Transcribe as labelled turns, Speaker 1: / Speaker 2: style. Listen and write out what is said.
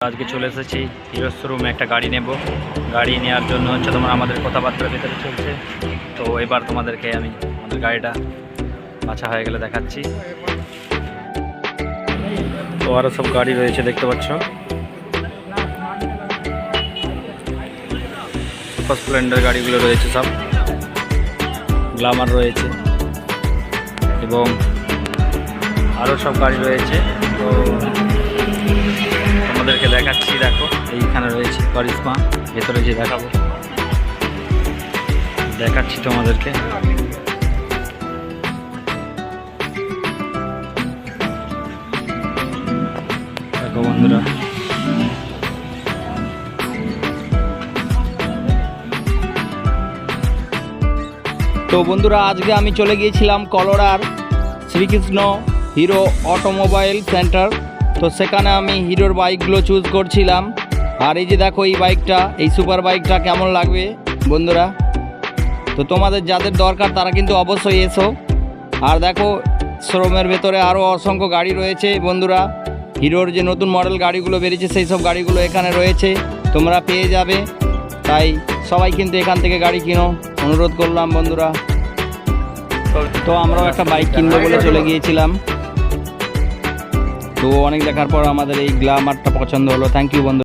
Speaker 1: আজকে চলে এসেছি হিরো শোরুমে একটা গাড়ি নেব। গাড়ি নেওয়ার জন্য হচ্ছে তোমার আমাদের কথাবার্তার ভিতরে চলছে। তো এবার তোমাদেরকে আমি আমাদের গাড়িটা বাছা হয়ে গেলে দেখাচ্ছি। তো আরও সব গাড়ি রয়েছে, দেখতে পাচ্ছ? সুপার স্প্লেন্ডার গাড়িগুলো রয়েছে সব। গ্লামার রয়েছে। এবং আরও সব গাড়ি রয়েছে। তো এইখানে রয়েছে করিশ্মা, ভেতরে যে দেখাবো। দেখাচ্ছি তোমাদেরকে। দেখো বন্ধুরা।
Speaker 2: তো বন্ধুরা, আজকে আমি চলে গিয়েছিলাম কলোরার শ্রীকৃষ্ণ হিরো অটোমোবাইল সেন্টার। তো সেখানে আমি হিরোর বাইকগুলো চুজ করছিলাম। আর এই যে দেখো এই বাইকটা, এই সুপার বাইকটা কেমন লাগবে বন্ধুরা? তো তোমাদের যাদের দরকার তারা কিন্তু অবশ্যই এসো। আর দেখো, শ্রমের ভেতরে আরও অসংখ্য গাড়ি রয়েছে বন্ধুরা। হিরোর যে নতুন মডেল গাড়িগুলো বেরিয়েছে, সেই সব গাড়িগুলো এখানে রয়েছে। তোমরা পেয়ে যাবে। তাই সবাই কিন্তু এখান থেকে গাড়ি কিনো। অনুরোধ করলাম বন্ধুরা। তো আমরাও একটা বাইক কিনবো বলে চলে গিয়েছিলাম। তো অনেক দেখার পর আমাদের এই গ্লামারটা পছন্দ হলো। থ্যাংক ইউ বন্ধু